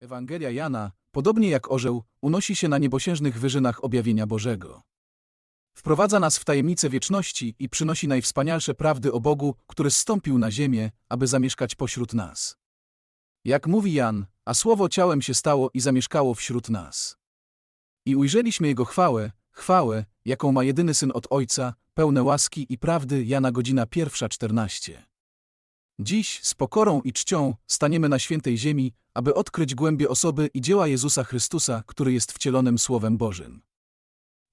Ewangelia Jana, podobnie jak orzeł, unosi się na niebosiężnych wyżynach objawienia Bożego. Wprowadza nas w tajemnicę wieczności i przynosi najwspanialsze prawdy o Bogu, który zstąpił na ziemię, aby zamieszkać pośród nas. Jak mówi Jan, a słowo ciałem się stało i zamieszkało wśród nas. I ujrzeliśmy Jego chwałę, chwałę, jaką ma jedyny Syn od Ojca, pełne łaski i prawdy Jana godzina pierwsza czternaście. Dziś z pokorą i czcią staniemy na świętej ziemi, aby odkryć głębie osoby i dzieła Jezusa Chrystusa, który jest wcielonym Słowem Bożym.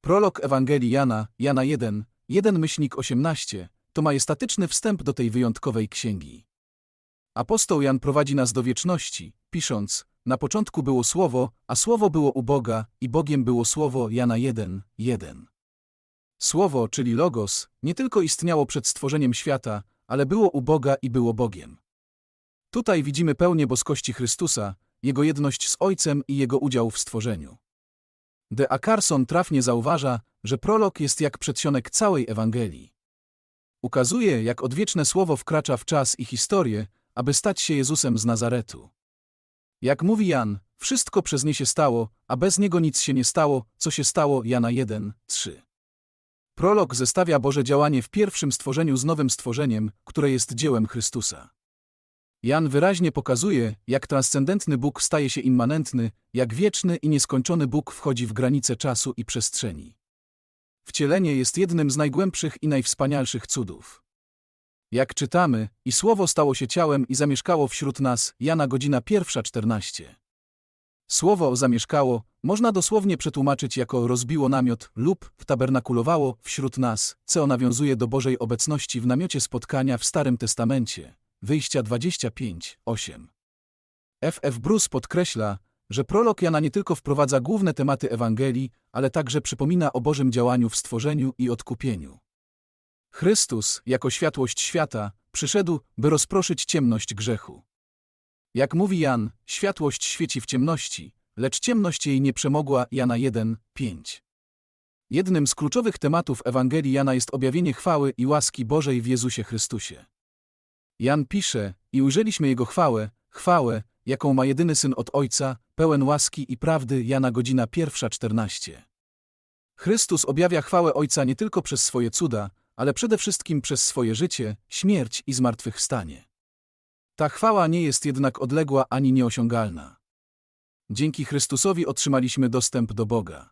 Prolog Ewangelii Jana, Jana 1, 1 myślnik 18, to majestatyczny wstęp do tej wyjątkowej księgi. Apostoł Jan prowadzi nas do wieczności, pisząc, na początku było Słowo, a Słowo było u Boga i Bogiem było Słowo Jana 1, 1. Słowo, czyli Logos, nie tylko istniało przed stworzeniem świata, ale było u Boga i było Bogiem. Tutaj widzimy pełnię boskości Chrystusa, Jego jedność z Ojcem i Jego udział w stworzeniu. De A. Carson trafnie zauważa, że prolog jest jak przedsionek całej Ewangelii. Ukazuje, jak odwieczne słowo wkracza w czas i historię, aby stać się Jezusem z Nazaretu. Jak mówi Jan, wszystko przez nie się stało, a bez niego nic się nie stało, co się stało Jana 1, 3. Prolog zestawia Boże działanie w pierwszym stworzeniu z nowym stworzeniem, które jest dziełem Chrystusa. Jan wyraźnie pokazuje, jak transcendentny Bóg staje się immanentny, jak wieczny i nieskończony Bóg wchodzi w granice czasu i przestrzeni. Wcielenie jest jednym z najgłębszych i najwspanialszych cudów. Jak czytamy, i słowo stało się ciałem i zamieszkało wśród nas, Jana godzina pierwsza czternaście. Słowo zamieszkało można dosłownie przetłumaczyć jako rozbiło namiot lub tabernakulowało wśród nas, co nawiązuje do Bożej obecności w namiocie spotkania w Starym Testamencie. Wyjścia 25, 8. F. F. Bruce podkreśla, że prolog Jana nie tylko wprowadza główne tematy Ewangelii, ale także przypomina o Bożym działaniu w stworzeniu i odkupieniu. Chrystus, jako światłość świata, przyszedł, by rozproszyć ciemność grzechu. Jak mówi Jan, światłość świeci w ciemności, lecz ciemność jej nie przemogła Jana 1, 5. Jednym z kluczowych tematów Ewangelii Jana jest objawienie chwały i łaski Bożej w Jezusie Chrystusie. Jan pisze, i ujrzeliśmy Jego chwałę, chwałę, jaką ma jedyny Syn od Ojca, pełen łaski i prawdy Jana godzina pierwsza czternaście. Chrystus objawia chwałę Ojca nie tylko przez swoje cuda, ale przede wszystkim przez swoje życie, śmierć i zmartwychwstanie. Ta chwała nie jest jednak odległa ani nieosiągalna. Dzięki Chrystusowi otrzymaliśmy dostęp do Boga.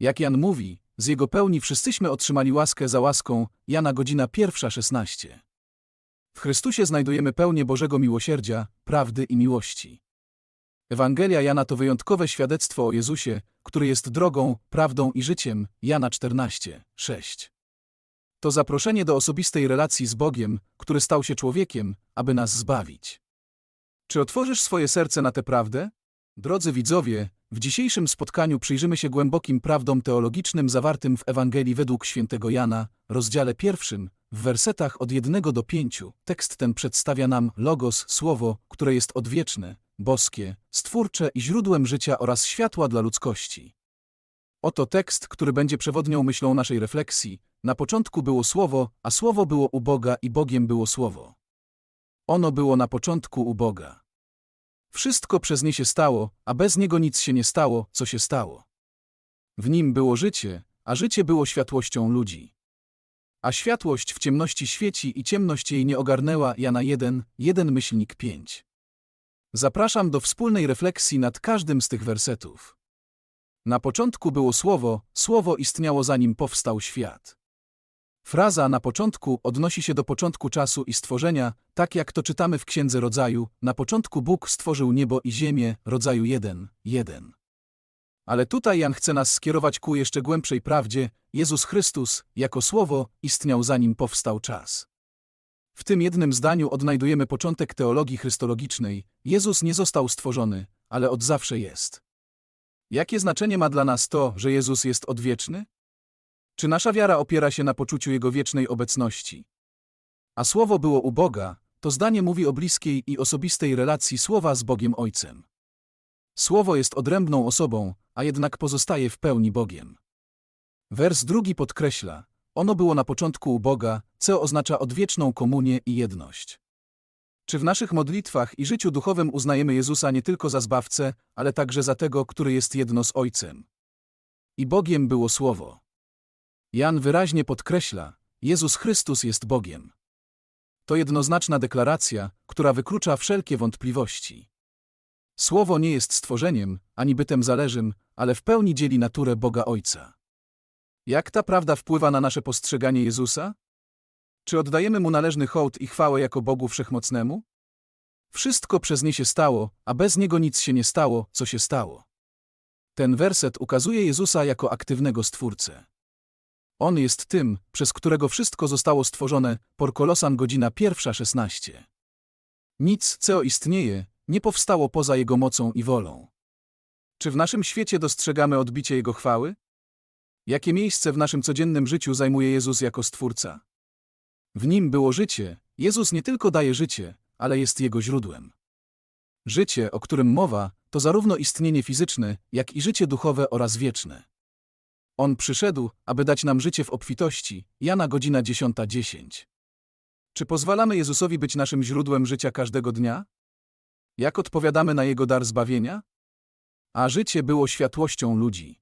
Jak Jan mówi, z Jego pełni wszyscyśmy otrzymali łaskę za łaską, Jana godzina pierwsza szesnaście. W Chrystusie znajdujemy pełnię Bożego miłosierdzia, prawdy i miłości. Ewangelia Jana to wyjątkowe świadectwo o Jezusie, który jest drogą, prawdą i życiem, Jana 14, 6. To zaproszenie do osobistej relacji z Bogiem, który stał się człowiekiem, aby nas zbawić. Czy otworzysz swoje serce na tę prawdę? Drodzy widzowie, w dzisiejszym spotkaniu przyjrzymy się głębokim prawdom teologicznym zawartym w Ewangelii według świętego Jana, rozdziale pierwszym, w wersetach od jednego do pięciu. Tekst ten przedstawia nam logos, słowo, które jest odwieczne, boskie, stwórcze i źródłem życia oraz światła dla ludzkości. Oto tekst, który będzie przewodnią myślą naszej refleksji. Na początku było słowo, a słowo było u Boga i Bogiem było słowo. Ono było na początku u Boga. Wszystko przez nie się stało, a bez niego nic się nie stało, co się stało. W nim było życie, a życie było światłością ludzi. A światłość w ciemności świeci i ciemność jej nie ogarnęła Jana 1, 1 myślnik 5. Zapraszam do wspólnej refleksji nad każdym z tych wersetów. Na początku było słowo, słowo istniało zanim powstał świat. Fraza na początku odnosi się do początku czasu i stworzenia, tak jak to czytamy w Księdze Rodzaju, na początku Bóg stworzył niebo i ziemię, Rodzaju 1, 1. Ale tutaj Jan chce nas skierować ku jeszcze głębszej prawdzie, Jezus Chrystus, jako Słowo, istniał zanim powstał czas. W tym jednym zdaniu odnajdujemy początek teologii chrystologicznej, Jezus nie został stworzony, ale od zawsze jest. Jakie znaczenie ma dla nas to, że Jezus jest odwieczny? Czy nasza wiara opiera się na poczuciu Jego wiecznej obecności? A Słowo było u Boga, to zdanie mówi o bliskiej i osobistej relacji Słowa z Bogiem Ojcem. Słowo jest odrębną osobą, a jednak pozostaje w pełni Bogiem. Wers drugi podkreśla, ono było na początku u Boga, co oznacza odwieczną komunię i jedność. Czy w naszych modlitwach i życiu duchowym uznajemy Jezusa nie tylko za zbawcę, ale także za tego, który jest jedno z Ojcem? I Bogiem było Słowo. Jan wyraźnie podkreśla, Jezus Chrystus jest Bogiem. To jednoznaczna deklaracja, która wyklucza wszelkie wątpliwości. Słowo nie jest stworzeniem, ani bytem zależym, ale w pełni dzieli naturę Boga Ojca. Jak ta prawda wpływa na nasze postrzeganie Jezusa? Czy oddajemy Mu należny hołd i chwałę jako Bogu Wszechmocnemu? Wszystko przez nie się stało, a bez Niego nic się nie stało, co się stało. Ten werset ukazuje Jezusa jako aktywnego Stwórcę. On jest tym, przez którego wszystko zostało stworzone, por Kolosan godzina pierwsza 16. Nic, co istnieje, nie powstało poza Jego mocą i wolą. Czy w naszym świecie dostrzegamy odbicie Jego chwały? Jakie miejsce w naszym codziennym życiu zajmuje Jezus jako Stwórca? W Nim było życie, Jezus nie tylko daje życie, ale jest Jego źródłem. Życie, o którym mowa, to zarówno istnienie fizyczne, jak i życie duchowe oraz wieczne. On przyszedł, aby dać nam życie w obfitości. Jana godzina 10.10. Czy pozwalamy Jezusowi być naszym źródłem życia każdego dnia? Jak odpowiadamy na Jego dar zbawienia? A życie było światłością ludzi.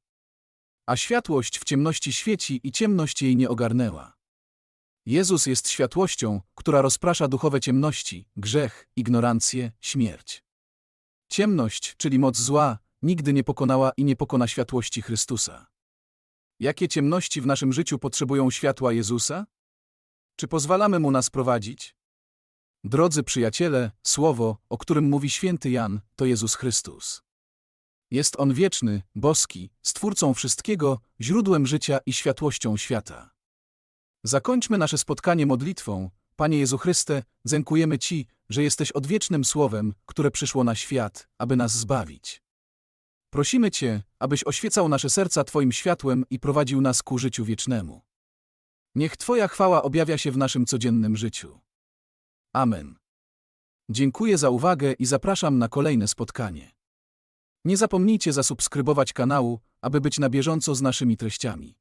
A światłość w ciemności świeci i ciemność jej nie ogarnęła. Jezus jest światłością, która rozprasza duchowe ciemności, grzech, ignorancję, śmierć. Ciemność, czyli moc zła, nigdy nie pokonała i nie pokona światłości Chrystusa. Jakie ciemności w naszym życiu potrzebują światła Jezusa? Czy pozwalamy Mu nas prowadzić? Drodzy przyjaciele, słowo, o którym mówi święty Jan, to Jezus Chrystus. Jest On wieczny, boski, stwórcą wszystkiego, źródłem życia i światłością świata. Zakończmy nasze spotkanie modlitwą. Panie Jezu Chryste, dziękujemy Ci, że jesteś odwiecznym Słowem, które przyszło na świat, aby nas zbawić. Prosimy Cię, abyś oświecał nasze serca Twoim światłem i prowadził nas ku życiu wiecznemu. Niech Twoja chwała objawia się w naszym codziennym życiu. Amen. Dziękuję za uwagę i zapraszam na kolejne spotkanie. Nie zapomnijcie zasubskrybować kanału, aby być na bieżąco z naszymi treściami.